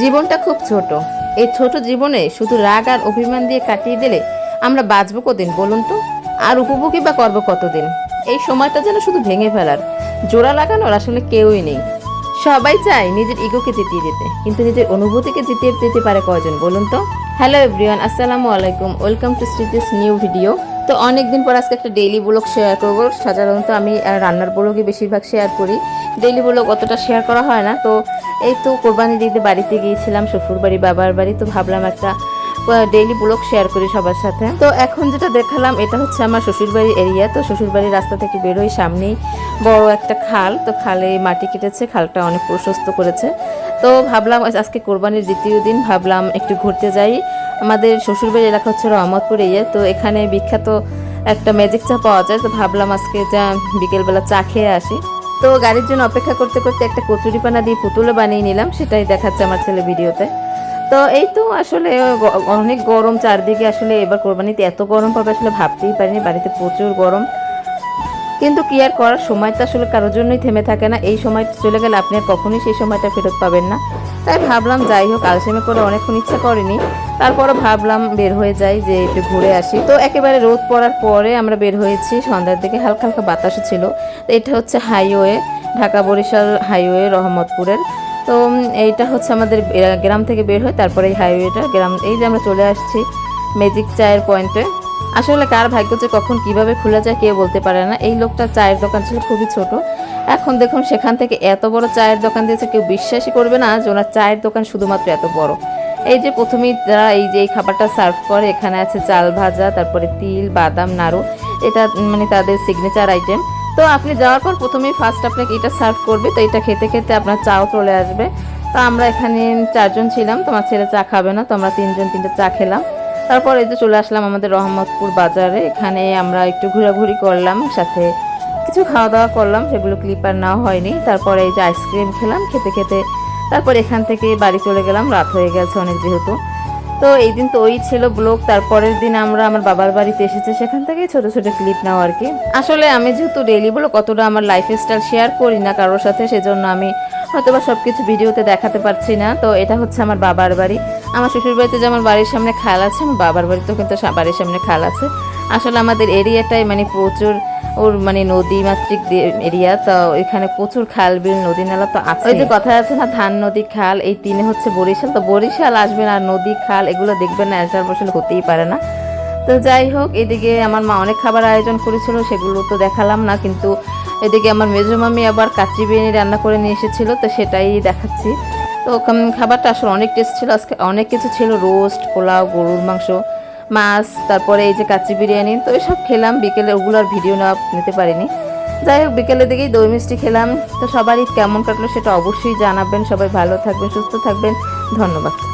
জীবনটা খুব ছোট। এই ছোট জীবনে শুধু রাগ আর অভিমান দিয়ে কাটিয়ে দিলে আমরা বাঁচবো কদিন বলুন তো? আর উপভোগী বা করব কতদিন? এই সময়টা যেন শুধু ভেঙে ফেলার। জোড়া লাগানোর আসলে কেউই নেই। সবাই চায় নিজের ইগোকে জিতিয়ে দিতে, কিন্তু নিজের অনুভূতিকে জিতিয়ে দিতে পারে কয়জন বলুন তো? হ্যালো এভরিওয়ান আসসালামু আলাইকুম। ওয়েলকাম টু স্ট্রিটিস নিউ ভিডিও তো অনেকদিন পর আজকে একটা ডেইলি ব্লগ শেয়ার করব। সাধারণত আমি রান্নার ব্লগই বেশিরভাগ শেয়ার করি। ডেইলি ব্লগ অতটা শেয়ার করা হয় না। তো এই তো কোরবানি দিতে বাড়িতে গিয়েছিলাম, শ্বশুর বাড়ি, বাবার বাড়ি, তো ভাবলাম একটা ডেইলি ব্লগ শেয়ার করি সবার সাথে। তো এখন যেটা দেখালাম, এটা হচ্ছে আমার শ্বশুরবাড়ির এরিয়া তো শ্বশুরবাড়ির রাস্তা থেকে বেরোই সামনেই বড় একটা খাল, তো খালে মাটি কেটেছে, খালটা অনেক প্রশস্ত করেছে। তো ভাবলাম আজকে কোরবানির দ্বিতীয় দিন, ভাবলাম একটু ঘুরতে যাই। আমাদের শ্বশুরবাড়ির এলাকা হচ্ছে রহমতপুর এরিয়া তো এখানে বিখ্যাত একটা ম্যাজিক চা পাওয়া যায়, তো ভাবলাম আজকে যা বিকেলবেলা চা খেয়ে আসি। তো গাড়ির জন্য অপেক্ষা করতে করতে একটা কচুরিপানা দিয়ে পুতুলও বানিয়ে নিলাম, সেটাই দেখাচ্ছে আমার ছেলে ভিডিওতে। তো এই তো আসলে অনেক গরম, চারদিকে আসলে এবার কোরবানিতে এত গরম পাবে আসলে ভাবতেই পারিনি, বাড়িতে প্রচুর গরম। কিন্তু কি আর করার? সময়টা আসলে কারোর জন্যই থেমে থাকে না। এই সময় চলে গেলে আপনি আর কখনোই সেই সময়টা ফেরত পাবেন না। তাই ভাবলাম যাই হোক, আলসেমে করে অনেকক্ষণ ইচ্ছা করেনি। তারপরও ভাবলাম বের হয়ে যাই, যে একটু ঘুরে আসি। তো একেবারে রোদ পড়ার পরে আমরা বের হয়েছি। সন্ধ্যার দিকে হালকা হালকা বাতাসও ছিল। তো এটা হচ্ছে হাইওয়ে, ঢাকা বরিশাল হাইওয়ে, রহমতপুরের। তো এইটা হচ্ছে আমাদের গ্রাম থেকে বের হয় তারপরে এই হাইওয়েটা, গ্রাম এই যে আমরা চলে আসছি ম্যাজিক চায়ের পয়েন্টে। আসলে কার ভাগ্য যে কখন কীভাবে খুলে যায় কেউ বলতে পারে না। এই লোকটা চায়ের দোকান ছিল খুবই ছোট। এখন দেখুন সেখান থেকে এত বড় চায়ের দোকান দিয়েছে, কেউ বিশ্বাসই করবে না যে ওনার চায়ের দোকান শুধুমাত্র এত বড়। এই যে প্রথমেই যারা এই যে এই খাবারটা সার্ভ করে, এখানে আছে চাল ভাজা, তারপরে তিল, বাদাম, নাড়ু। এটা মানে তাদের সিগনেচার আইটেম তো আপনি যাওয়ার পর প্রথমেই ফার্স্ট আপনাকে এটা সার্ভ করবে, তো এটা খেতে খেতে আপনার চাও চলে আসবে। তো আমরা এখানে চারজন ছিলাম তোমার ছেলে চা খাবে না, তো আমরা তিনজন তিনটে চা খেলাম। তারপর এই যে চলে আসলাম আমাদের রহমতপুর বাজারে। এখানে আমরা একটু ঘোরাঘুরি করলাম, সাথে কিছু খাওয়া দাওয়া করলাম, সেগুলো ক্লিপ আর নেওয়া হয়নি। তারপরে এই যে আইসক্রিম খেলাম, খেতে খেতে তারপর এখান থেকে বাড়ি চলে গেলাম, রাত হয়ে গেছে অনেক যেহেতু। তো এই দিন তো ওই ছিল ব্লগ, তারপরের দিন আমরা আমার বাবার বাড়িতে এসেছি, সেখান থেকে ছোট ছোট ক্লিপ নাও আর কি। আসলে আমি যেহেতু ডেইলি ব্লগ, অতটা আমার লাইফ স্টাইল শেয়ার করি না কারোর সাথে, সেজন্য আমি হয়তো বা সব কিছু ভিডিওতে দেখাতে পারছি না। তো এটা হচ্ছে আমার বাবার বাড়ি। আমার শ্বশুর বাড়িতে যেমন বাড়ির সামনে খাল আছে, আমার বাবার বাড়িতেও কিন্তু বাড়ির সামনে খাল আছে। আসলে আমাদের এরিয়াটাই মানে প্রচুর ওর মানে নদী মাতৃক এরিয়া, তো এখানে প্রচুর খাল বিল, নদী নালা তো আছে ওই যে কথা আছে না, ধান, নদী, খাল, এই তিনে হচ্ছে বরিশাল। তো বরিশাল আসবেন আর নদী, খাল, এগুলো দেখবেন না আসার বসলে হতেই পারে না। তো যাই হোক, এদিকে আমার মা অনেক খাবার আয়োজন করেছিল, সেগুলো তো দেখালাম না, কিন্তু এদিকে আমার মেজো মামি আবার কাচ্চি বিরিয়ানি রান্না করে নিয়ে এসেছিল, তো সেটাই দেখাচ্ছি। তো খাবারটা আসলে অনেক টেস্ট ছিল। আজকে অনেক কিছু ছিল। রোস্ট, পোলাও, গরুর মাংস, মাছ, তারপরে এই যে কাচি বিরিয়ানি, তো এসব খেলাম। বিকেলে ওগুলো আর ভিডিও নেওয়া নিতে পারিনি। যাই হোক, বিকেলের দিকেই দই মিষ্টি খেলাম। তো সবারই কেমন কাটলো সেটা অবশ্যই জানাবেন। সবাই ভালো থাকবেন, সুস্থ থাকবেন। ধন্যবাদ।